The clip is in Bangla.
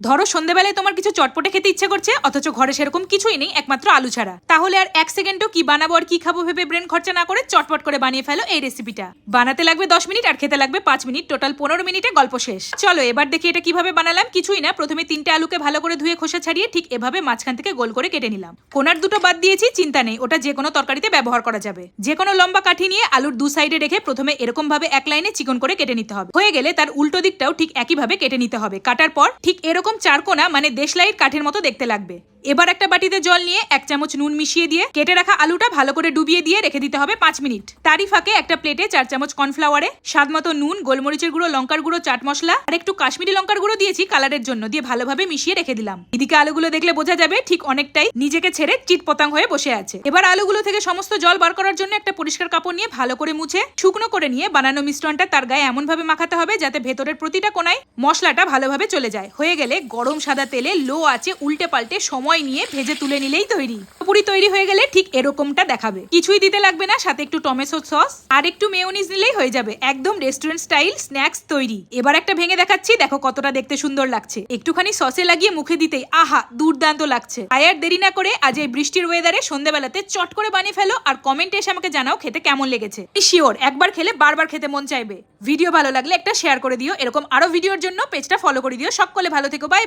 ধরো সন্ধ্যেবেলায় তোমার কিছু চটপটে খেতে ইচ্ছে করছে, অথচ ঘরে সেরকম কিছুই নেই, একমাত্র আলু ছাড়া। তাহলে আর এক সেকেন্ডও কি বানাবো আর কি খাব ভেবে ব্রেন খরচা না করে চটপট করে বানিয়ে ফেলো এই রেসিপিটা বানাতে লাগবে দশ মিনিট আর খেতে লাগবে পাঁচ মিনিট টোটাল পনেরো মিনিটে গল্প শেষ। চলো, এবার দেখি এটা কীভাবে বানালাম, কিছুই না, প্রথমে তিনটে আলুকে ভালো করে ধুয়ে খোসা ছাড়িয়ে ঠিক এভাবে মাঝখান থেকে গোল করে কেটে নিলাম। কোনার দুটো বাদ দিয়েছি, চিন্তা নেই, ওটা যে কোনো তরকারিতে ব্যবহার করা যাবে। যে কোনো লম্বা কাঠি নিয়ে আলুর দু সাইডে রেখে প্রথমে এরকম ভাবে এক লাইনে চিকন করে কেটে নিতে হবে। হয়ে গেলে তার উল্টো দিকটাও ঠিক একইভাবে কেটে নিতে হবে। কাটার পর ঠিক এরকম চার কোনা মানে দেশলাইয়ের কাঠের মতো দেখতে লাগবে। এবার একটা বাটিতে জল নিয়ে এক চামচ নুন মিশিয়ে দিয়ে কেটে রাখা আলুটা ভালো করে ডুবিয়ে দিয়ে রেখে দিতে হবে পাঁচ মিনিট। তারই ফাঁকে একটা প্লেটে চার চামচ কর্নফ্লাওয়ারে, স্বাদ মতো নুন, গোলমরিচের গুঁড়ো, লঙ্কার গুঁড়ো, চাট মশলা আর একটু কাশ্মীরি লঙ্কার গুঁড়ো দিয়েছি কালারের জন্য দিয়ে ভালোভাবে মিশিয়ে রেখে দিলাম। এদিকে আলুগুলো দেখলে বোঝা যাবে ঠিক অনেকটাই নিজেকে ছেড়ে চিটপতাং হয়ে বসে আছে। এবার আলুগুলো থেকে সমস্ত জল বার করার জন্য একটা পরিষ্কার কাপড় নিয়ে ভালো করে মুছে শুকনো করে নিয়ে বানানো মিশ্রণটা তার গায়ে এমন ভাবে মাখাতে হবে যাতে ভেতরের প্রতিটা কোনায় মশলাটা ভালোভাবে চলে যায়। হয়ে গেলে গরম সাদা তেলে লো আছে উল্টে পাল্টে সময় নিয়ে ভেজে তুলে নিলেই তৈরি। পুরি তৈরি হয়ে গেলে ঠিক এরকমটা দেখাবে। কিছুই দিতে লাগবে না, সাথে একটু টমেটো সস আর একটু মেয়োনিজ নিলেই হয়ে যাবে। একদম রেস্টুরেন্ট স্টাইল স্ন্যাক্স তৈরি। এবার একটা ভেঙে দেখাচ্ছি, দেখো কতটা দেখতে সুন্দর লাগছে। একটুখানি সসে লাগিয়ে মুখে দিতেই আহা, দুর্দান্ত লাগছে। আয়ার দেরি না করে আজ এই বৃষ্টির ওয়েদারে সন্ধ্যেবেলাতে চট করে বানিয়ে ফেলো আর কমেন্টে এসে আমাকে জানাও খেতে কেমন লেগেছে। শিওর একবার খেলে বারবার খেতে মন চাইবে। ভিডিও ভালো লাগলে একটা শেয়ার করে দিও। এরকম আরও ভিডিওর জন্য পেজটা ফলো করে দিও। সকলে ভালো থেকো বাই